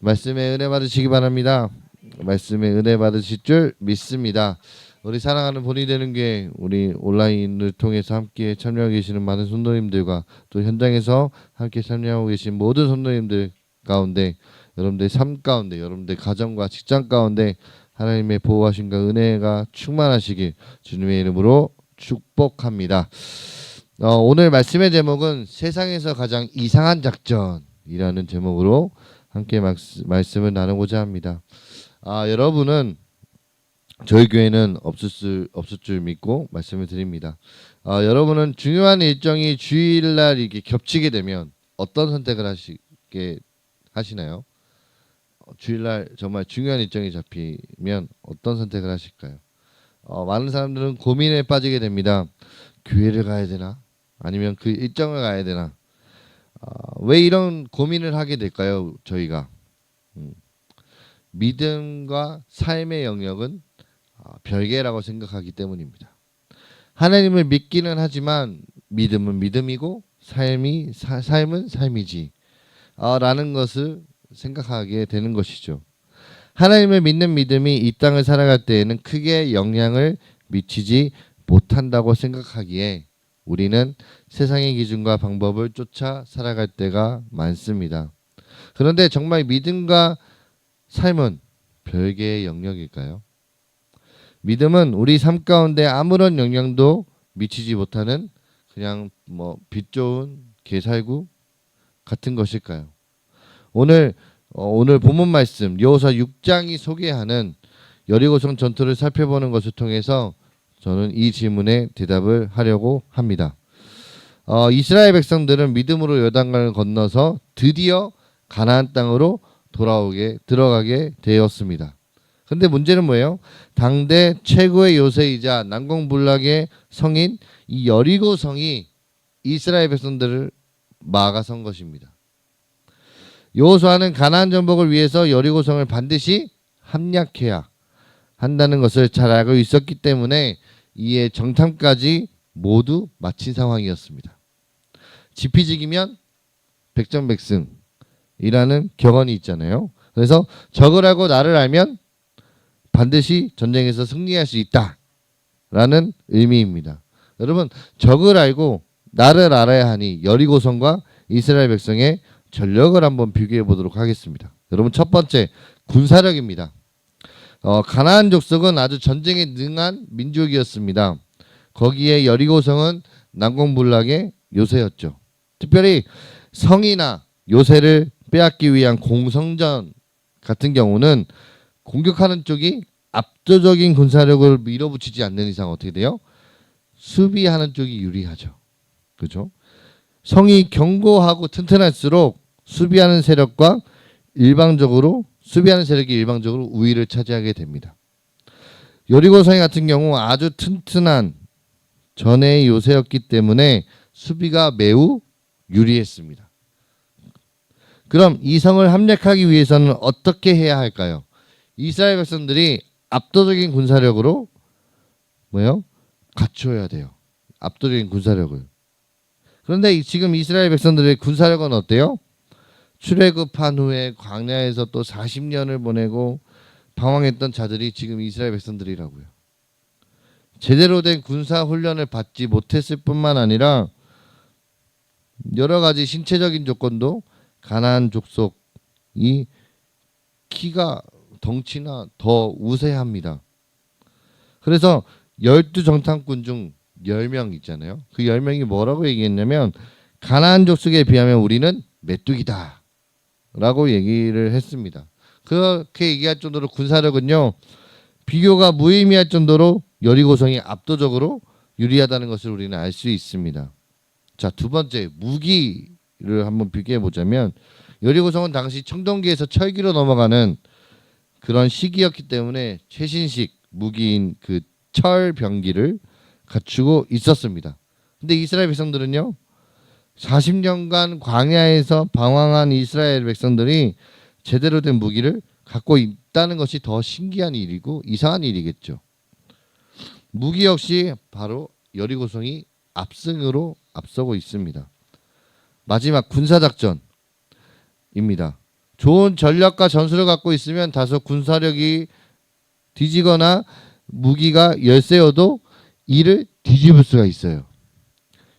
말씀에 은혜 받으시기 바랍니다. 말씀에 은혜 받으실 줄 믿습니다. 우리 사랑하는 본이 되는 게 우리 온라인을 통해서 함께 참여하고 계시는 많은 성도님들과 또 현장에서 함께 참여하고 계신 모든 성도님들 가운데 여러분들 삶 가운데 여러분들 가정과 직장 가운데 하나님의 보호하심과 은혜가 충만하시길 주님의 이름으로 축복합니다. 어, 오늘 말씀의 제목은 세상에서 가장 이상한 작전이라는 제목으로 함께 막, 말씀을 나누고자 합니다. 아, 여러분은 저희 교회는 없을 수, 없을 줄 믿고 말씀을 드립니다. 아, 여러분은 중요한 일정이 주일날 이렇게 겹치게 되면 어떤 선택을 하시게 하시나요? 어, 주일날 정말 중요한 일정이 잡히면 어떤 선택을 하실까요? 어, 많은 사람들은 고민에 빠지게 됩니다. 교회를 가야 되나? 아니면 그 일정을 가야 되나? 어, 왜 이런 고민을 하게 될까요? 저희가 음. 믿음과 삶의 영역은 어, 별개라고 생각하기 때문입니다. 하나님을 믿기는 하지만 믿음은 믿음이고 삶이 사, 삶은 삶이지 어, 라는 것을 생각하게 되는 것이죠. 하나님을 믿는 믿음이 이 땅을 살아갈 때에는 크게 영향을 미치지 못한다고 생각하기에 우리는 세상의 기준과 방법을 쫓아 살아갈 때가 많습니다. 그런데 정말 믿음과 삶은 별개의 영역일까요? 믿음은 우리 삶 가운데 아무런 영향도 미치지 못하는 그냥 뭐 빛 좋은 개살구 같은 것일까요? 오늘 어, 오늘 본문 말씀 여호사 6장이 소개하는 여리고성 전투를 살펴보는 것을 통해서 저는 이 질문에 대답을 하려고 합니다. 어, 이스라엘 백성들은 믿음으로 요단강을 건너서 드디어 가나안 땅으로 돌아오게 들어가게 되었습니다. 근데 문제는 뭐예요? 당대 최고의 요새이자 난공불락의 성인 이 여리고 성이 이스라엘 백성들을 막아선 것입니다. 여호수아는 가나안 전복을 위해서 여리고 성을 반드시 함락해야 한다는 것을 잘 알고 있었기 때문에 이에 정탐까지 모두 마친 상황이었습니다. 지피지기면 백전백승이라는 격언이 있잖아요. 그래서 적을 알고 나를 알면 반드시 전쟁에서 승리할 수 있다라는 의미입니다. 여러분 적을 알고 나를 알아야 하니 여리고성과 이스라엘 백성의 전력을 한번 비교해 보도록 하겠습니다. 여러분 첫 번째 군사력입니다. 어, 가나안 족속은 아주 전쟁에 능한 민족이었습니다. 거기에 여리고성은 난공불락의 요새였죠. 특별히 성이나 요새를 빼앗기 위한 공성전 같은 경우는 공격하는 쪽이 압도적인 군사력을 밀어붙이지 않는 이상 어떻게 돼요? 수비하는 쪽이 유리하죠. 그렇죠? 성이 견고하고 튼튼할수록 수비하는 세력과 일방적으로 수비하는 세력이 일방적으로 우위를 차지하게 됩니다. 여리고성이 같은 경우 아주 튼튼한 전의 요새였기 때문에 수비가 매우 유리했습니다. 그럼 이 성을 함락하기 위해서는 어떻게 해야 할까요? 이스라엘 백성들이 압도적인 군사력으로 뭐요? 갖춰야 돼요. 압도적인 군사력을. 그런데 지금 이스라엘 백성들의 군사력은 어때요? 출애굽한 후에 광야에서 또 40년을 보내고 방황했던 자들이 지금 이스라엘 백성들이라고요. 제대로 된 군사 훈련을 받지 못했을 뿐만 아니라 여러 가지 신체적인 조건도 가나안 족속이 키가 덩치나 더 우세합니다. 그래서 열두 정탐꾼 중 10명 있잖아요. 그 10명이 뭐라고 얘기했냐면 가나안 족속에 비하면 우리는 메뚜기다. 라고 얘기를 했습니다. 그렇게 얘기할 정도로 군사력은요. 비교가 무의미할 정도로 여리고성이 압도적으로 유리하다는 것을 우리는 알 수 있습니다. 자, 두 번째 무기를 한번 비교해 보자면 여리고성은 당시 청동기에서 철기로 넘어가는 그런 시기였기 때문에 최신식 무기인 그 철병기를 갖추고 있었습니다. 근데 이스라엘 백성들은요. 40년간 광야에서 방황한 이스라엘 백성들이 제대로 된 무기를 갖고 있다는 것이 더 신기한 일이고 이상한 일이겠죠. 무기 역시 바로 여리고성이 압승으로 앞서고 있습니다. 마지막 군사 작전입니다. 좋은 전략과 전술을 갖고 있으면 다소 군사력이 뒤지거나 무기가 열세여도 이를 뒤집을 수가 있어요.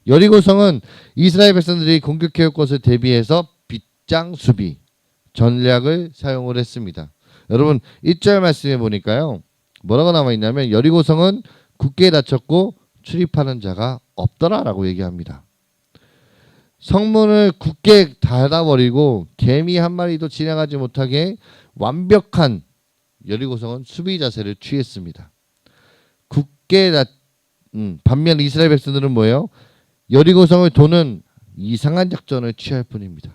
여리고성은 이스라엘 백성들이 공격해올 것을 대비해서 빗장 수비 전략을 사용을 했습니다. 여러분 1절 말씀해 보니까요. 뭐라고 남아 있냐면 여리고성은 굳게 닫혔고 출입하는 자가 없더라라고 얘기합니다. 성문을 굳게 닫아버리고 개미 한 마리도 지나가지 못하게 완벽한 여리고성은 수비 자세를 취했습니다. 굳게 닫 음, 반면 이스라엘 백성들은 뭐예요? 여리고성을 도는 이상한 작전을 취할 뿐입니다.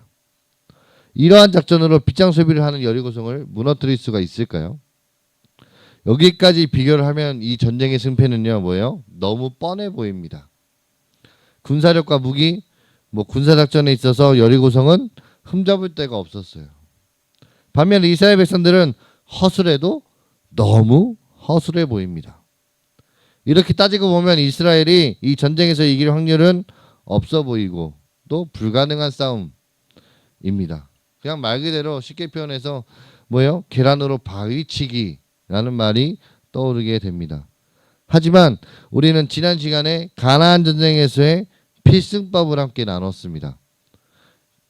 이러한 작전으로 빗장 소비를 하는 여리고성을 무너뜨릴 수가 있을까요? 여기까지 비교를 하면 이 전쟁의 승패는요 뭐예요? 너무 뻔해 보입니다. 군사력과 무기, 뭐 군사 작전에 있어서 여리고성은 흠잡을 데가 없었어요. 반면 이스라엘 백성들은 허술해도 너무 허술해 보입니다. 이렇게 따지고 보면 이스라엘이 이 전쟁에서 이길 확률은 없어 보이고 또 불가능한 싸움입니다. 그냥 말 그대로 쉽게 표현해서 뭐예요? 계란으로 바위치기라는 말이 떠오르게 됩니다. 하지만 우리는 지난 시간에 가나안 전쟁에서의 필승법을 함께 나눴습니다.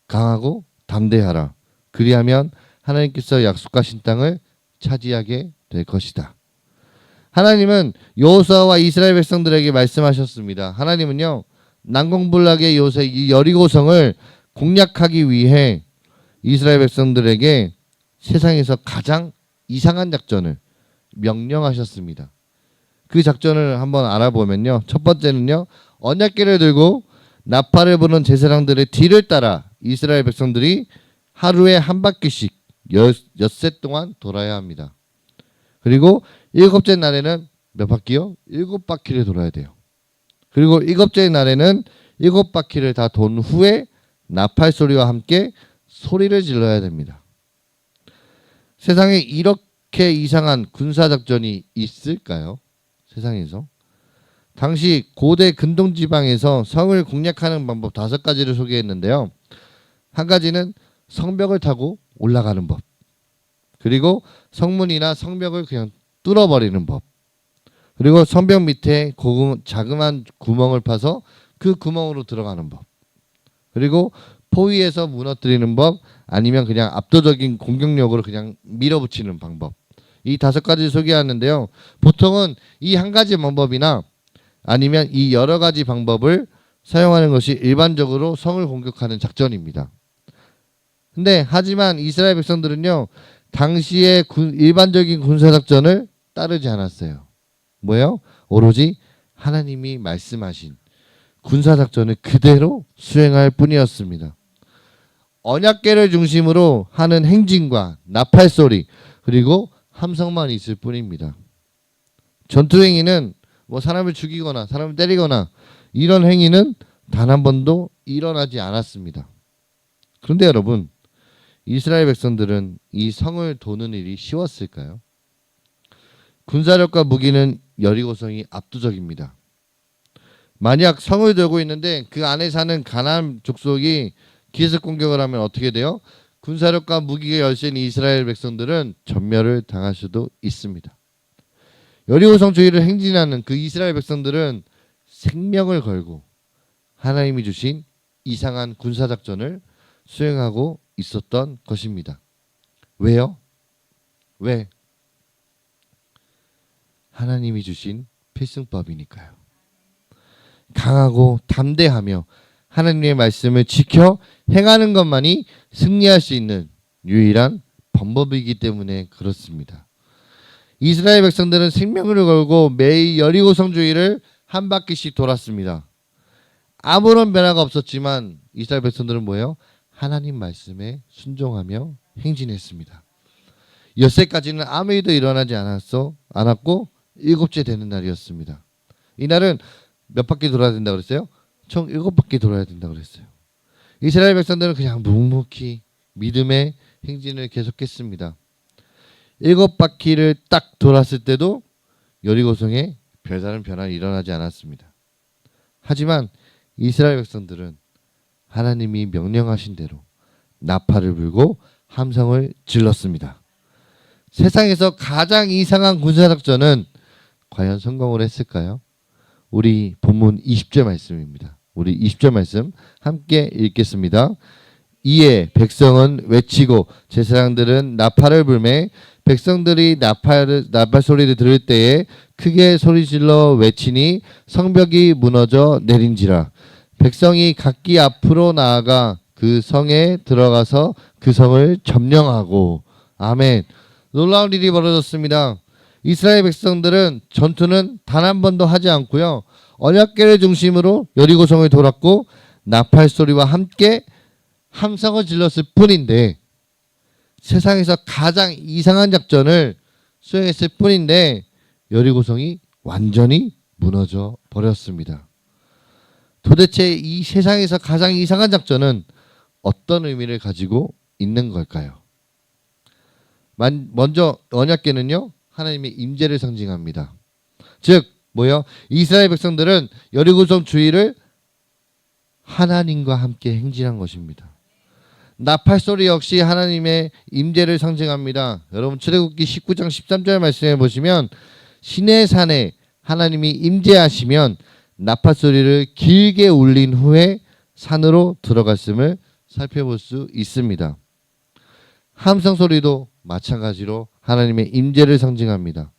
강하고 담대하라. 그리하면 하나님께서 약속하신 땅을 차지하게 될 것이다. 하나님은 여호수아와 이스라엘 백성들에게 말씀하셨습니다. 하나님은요 난공불락의 요새 이 여리고성을 공략하기 위해 이스라엘 백성들에게 세상에서 가장 이상한 작전을 명령하셨습니다. 그 작전을 한번 알아보면요. 첫 번째는요. 언약궤를 들고 나팔을 부는 제사장들의 뒤를 따라 이스라엘 백성들이 하루에 한 바퀴씩 여, 엿새 동안 돌아야 합니다. 그리고 일곱째 날에는 몇 바퀴요? 일곱 바퀴를 돌아야 돼요. 그리고 일곱째 날에는 일곱 바퀴를 다 돈 후에 나팔 소리와 함께 소리를 질러야 됩니다. 세상에 이렇게 이상한 군사 작전이 있을까요? 세상에서 당시 고대 근동 지방에서 성을 공략하는 방법 다섯 가지를 소개했는데요. 한 가지는 성벽을 타고 올라가는 법. 그리고 성문이나 성벽을 그냥 뚫어버리는 법. 그리고 성벽 밑에 고금, 자그만 구멍을 파서 그 구멍으로 들어가는 법. 그리고 포위에서 무너뜨리는 법 아니면 그냥 압도적인 공격력으로 그냥 밀어붙이는 방법. 이 다섯 가지 소개하는데요. 보통은 이 한 가지 방법이나 아니면 이 여러 가지 방법을 사용하는 것이 일반적으로 성을 공격하는 작전입니다. 근데 하지만 이스라엘 백성들은요. 당시의 군, 일반적인 군사 작전을 따르지 않았어요. 뭐예요? 오로지 하나님이 말씀하신 군사 작전을 그대로 수행할 뿐이었습니다. 언약궤를 중심으로 하는 행진과 나팔 소리 그리고 함성만 있을 뿐입니다. 전투 행위는 뭐 사람을 죽이거나 사람을 때리거나 이런 행위는 단 한 번도 일어나지 않았습니다. 그런데 여러분 이스라엘 백성들은 이 성을 도는 일이 쉬웠을까요? 군사력과 무기는 여리고성이 압도적입니다. 만약 성을 들고 있는데 그 안에 사는 가나안 족속이 기습 공격을 하면 어떻게 돼요? 군사력과 무기가 열세인 이스라엘 백성들은 전멸을 당할 수도 있습니다. 여리고성 주위를 행진하는 그 이스라엘 백성들은 생명을 걸고 하나님이 주신 이상한 군사 작전을 수행하고 있었던 것입니다. 왜요? 왜? 하나님이 주신 필승법이니까요. 강하고 담대하며 하나님의 말씀을 지켜 행하는 것만이 승리할 수 있는 유일한 방법이기 때문에 그렇습니다. 이스라엘 백성들은 생명을 걸고 매일 여리고 성 주위를 한 바퀴씩 돌았습니다. 아무런 변화가 없었지만 이스라엘 백성들은 뭐예요? 하나님 말씀에 순종하며 행진했습니다. 엿새까지는 아무 일도 일어나지 않았어 않았고 일곱째 되는 날이었습니다. 이날은 몇 바퀴 돌아야 된다 그랬어요? 총 일곱 바퀴 돌아야 된다 그랬어요. 이스라엘 백성들은 그냥 묵묵히 믿음의 행진을 계속했습니다. 일곱 바퀴를 딱 돌았을 때도 여리고성에 별다른 변화는 일어나지 않았습니다. 하지만 이스라엘 백성들은 하나님이 명령하신 대로 나팔을 불고 함성을 질렀습니다. 세상에서 가장 이상한 군사작전은 과연 성공을 했을까요? 우리 본문 20절 말씀입니다. 우리 20절 말씀 함께 읽겠습니다. 이에 백성은 외치고 제사장들은 나팔을 불매 백성들이 나팔 나팔 소리를 들을 때에 크게 소리질러 외치니 성벽이 무너져 내린지라 백성이 각기 앞으로 나아가 그 성에 들어가서 그 성을 점령하고 아멘 놀라운 일이 벌어졌습니다. 이스라엘 백성들은 전투는 단 한 번도 하지 않고요. 언약궤를 중심으로 여리고성을 돌았고 나팔 소리와 함께 함성을 질렀을 뿐인데 세상에서 가장 이상한 작전을 수행했을 뿐인데 여리고성이 완전히 무너져 버렸습니다. 도대체 이 세상에서 가장 이상한 작전은 어떤 의미를 가지고 있는 걸까요? 만- 먼저 언약궤는요 하나님의 임재를 상징합니다. 즉 뭐요? 이스라엘 백성들은 여리고성 주위를 하나님과 함께 행진한 것입니다. 나팔 소리 역시 하나님의 임재를 상징합니다. 여러분 출애굽기 19장 13절 말씀해 보시면 신의 산에 하나님이 임재하시면 나팔 소리를 길게 울린 후에 산으로 들어갔음을 살펴볼 수 있습니다. 함성 소리도 마찬가지로 하나님의 임재를 상징합니다.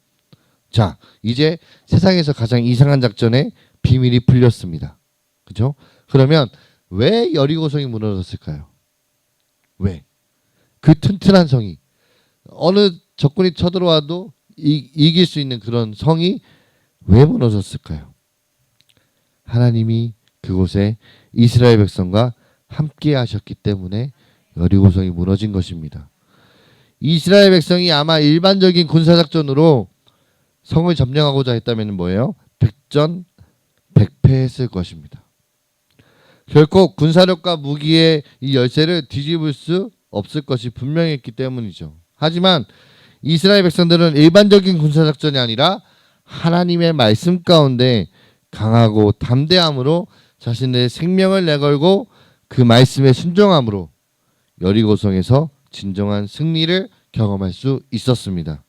자, 이제 세상에서 가장 이상한 작전의 비밀이 풀렸습니다. 그죠? 그러면 왜 여리고성이 무너졌을까요? 왜? 그 튼튼한 성이 어느 적군이 쳐들어와도 이, 이길 수 있는 그런 성이 왜 무너졌을까요? 하나님이 그곳에 이스라엘 백성과 함께 하셨기 때문에 여리고성이 무너진 것입니다. 이스라엘 백성이 아마 일반적인 군사 작전으로 성을 점령하고자 했다면 뭐예요? 백전 백패했을 것입니다. 결코 군사력과 무기의 이 열쇠를 뒤집을 수 없을 것이 분명했기 때문이죠. 하지만 이스라엘 백성들은 일반적인 군사 작전이 아니라 하나님의 말씀 가운데 강하고 담대함으로 자신의 생명을 내걸고 그 말씀에 순종함으로 여리고성에서 진정한 승리를 경험할 수 있었습니다.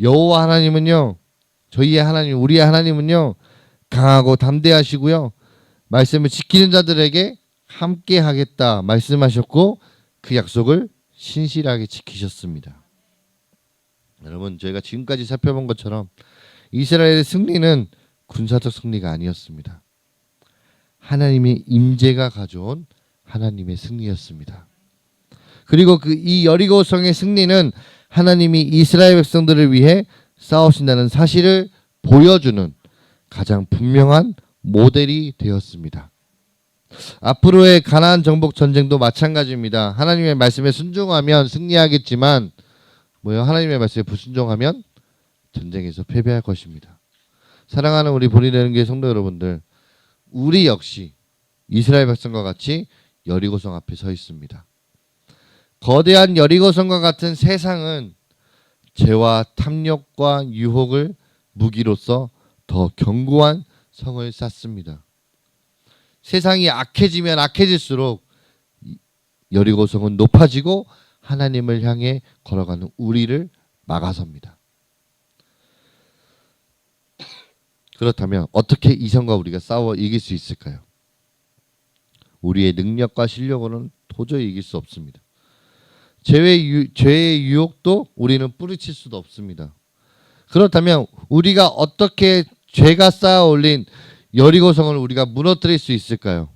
여호와 하나님은요, 저희의 하나님, 우리의 하나님은요, 강하고 담대하시고요, 말씀을 지키는 자들에게 함께 하겠다 말씀하셨고 그 약속을 신실하게 지키셨습니다. 여러분, 저희가 지금까지 살펴본 것처럼 이스라엘의 승리는 군사적 승리가 아니었습니다. 하나님의 임재가 가져온 하나님의 승리였습니다. 그리고 그 이 여리고성의 승리는 하나님이 이스라엘 백성들을 위해 싸우신다는 사실을 보여주는 가장 분명한 모델이 되었습니다. 앞으로의 가나안 정복 전쟁도 마찬가지입니다. 하나님의 말씀에 순종하면 승리하겠지만 뭐요? 하나님의 말씀에 불순종하면 전쟁에서 패배할 것입니다. 사랑하는 우리 본인되는 게 성도 여러분들, 우리 역시 이스라엘 백성과 같이 여리고성 앞에 서 있습니다. 거대한 여리고 성과 같은 세상은 죄와 탐욕과 유혹을 무기로서 더 견고한 성을 쌓습니다. 세상이 악해지면 악해질수록 여리고 성은 높아지고 하나님을 향해 걸어가는 우리를 막아섭니다. 그렇다면 어떻게 이 성과 우리가 싸워 이길 수 있을까요? 우리의 능력과 실력으로는 도저히 이길 수 없습니다. 죄의, 유, 죄의 유혹도 우리는 뿌리칠 수도 없습니다. 그렇다면 우리가 어떻게 죄가 쌓아 올린 여리고성을 우리가 무너뜨릴 수 있을까요?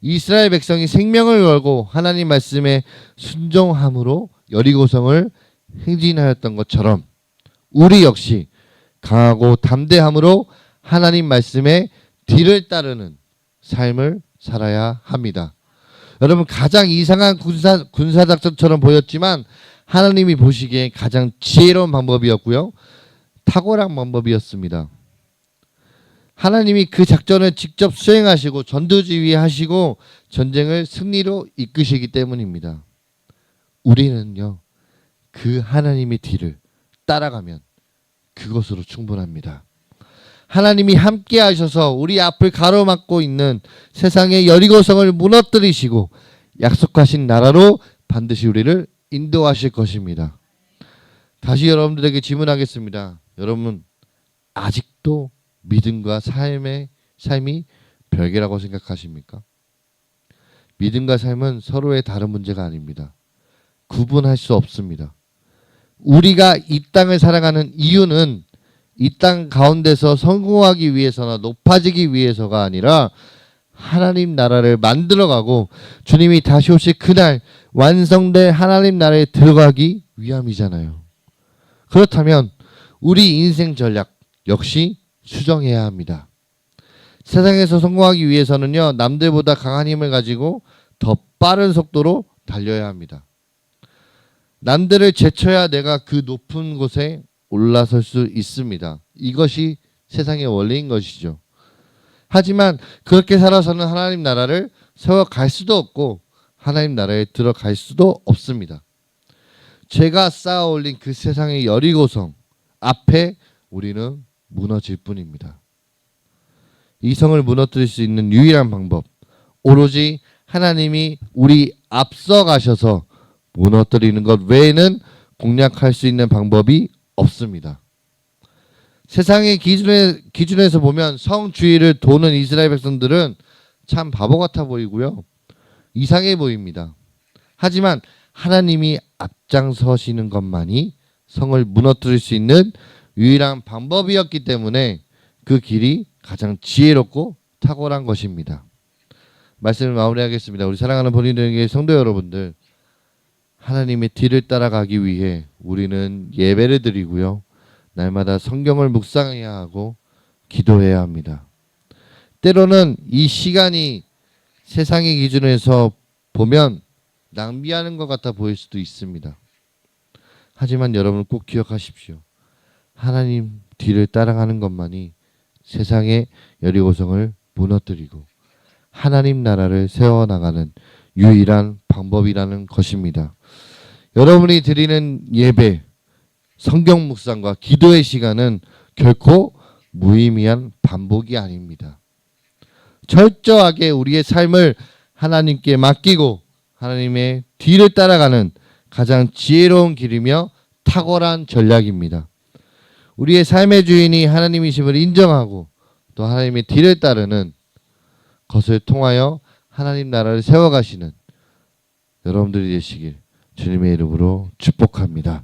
이스라엘 백성이 생명을 걸고 하나님 말씀에 순종함으로 여리고성을 행진하였던 것처럼 우리 역시 강하고 담대함으로 하나님 말씀에 뒤를 따르는 삶을 살아야 합니다. 여러분 가장 이상한 군사 군사 작전처럼 보였지만 하나님이 보시기에 가장 지혜로운 방법이었고요. 탁월한 방법이었습니다. 하나님이 그 작전을 직접 수행하시고 전두지휘하시고 전쟁을 승리로 이끄시기 때문입니다. 우리는요. 그 하나님의 뒤를 따라가면 그것으로 충분합니다. 하나님이 함께 하셔서 우리 앞을 가로막고 있는 세상의 여리고성을 무너뜨리시고 약속하신 나라로 반드시 우리를 인도하실 것입니다. 다시 여러분들에게 질문하겠습니다. 여러분 아직도 믿음과 삶의 삶이 별개라고 생각하십니까? 믿음과 삶은 서로의 다른 문제가 아닙니다. 구분할 수 없습니다. 우리가 이 땅을 살아가는 이유는 이 땅 가운데서 성공하기 위해서나 높아지기 위해서가 아니라 하나님 나라를 만들어가고 주님이 다시 오실 그날 완성될 하나님 나라에 들어가기 위함이잖아요. 그렇다면 우리 인생 전략 역시 수정해야 합니다. 세상에서 성공하기 위해서는요, 남들보다 강한 힘을 가지고 더 빠른 속도로 달려야 합니다. 남들을 제쳐야 내가 그 높은 곳에 올라설 수 있습니다. 이것이 세상의 원리인 것이죠. 하지만 그렇게 살아서는 하나님 나라를 세워갈 수도 없고 하나님 나라에 들어갈 수도 없습니다. 제가 쌓아 올린 그 세상의 여리고성 앞에 우리는 무너질 뿐입니다. 이 성을 무너뜨릴 수 있는 유일한 방법 오로지 하나님이 우리 앞서 가셔서 무너뜨리는 것 외에는 공략할 수 있는 방법이 없습니다. 세상의 기준에, 기준에서 보면 성 주위를 도는 이스라엘 백성들은 참 바보 같아 보이고요. 이상해 보입니다. 하지만 하나님이 앞장서시는 것만이 성을 무너뜨릴 수 있는 유일한 방법이었기 때문에 그 길이 가장 지혜롭고 탁월한 것입니다. 말씀을 마무리하겠습니다. 우리 사랑하는 본인들에게 성도 여러분들 하나님의 뒤를 따라가기 위해 우리는 예배를 드리고요. 날마다 성경을 묵상해야 하고 기도해야 합니다. 때로는 이 시간이 세상의 기준에서 보면 낭비하는 것 같아 보일 수도 있습니다. 하지만 여러분 꼭 기억하십시오. 하나님 뒤를 따라가는 것만이 세상의 여리고성을 무너뜨리고 하나님 나라를 세워나가는 유일한 방법이라는 것입니다. 여러분이 드리는 예배, 성경 묵상과 기도의 시간은 결코 무의미한 반복이 아닙니다. 철저하게 우리의 삶을 하나님께 맡기고 하나님의 뒤를 따라가는 가장 지혜로운 길이며 탁월한 전략입니다. 우리의 삶의 주인이 하나님이심을 인정하고 또 하나님의 뒤를 따르는 것을 통하여 하나님 나라를 세워가시는 여러분들이 되시길 주님의 이름으로 축복합니다.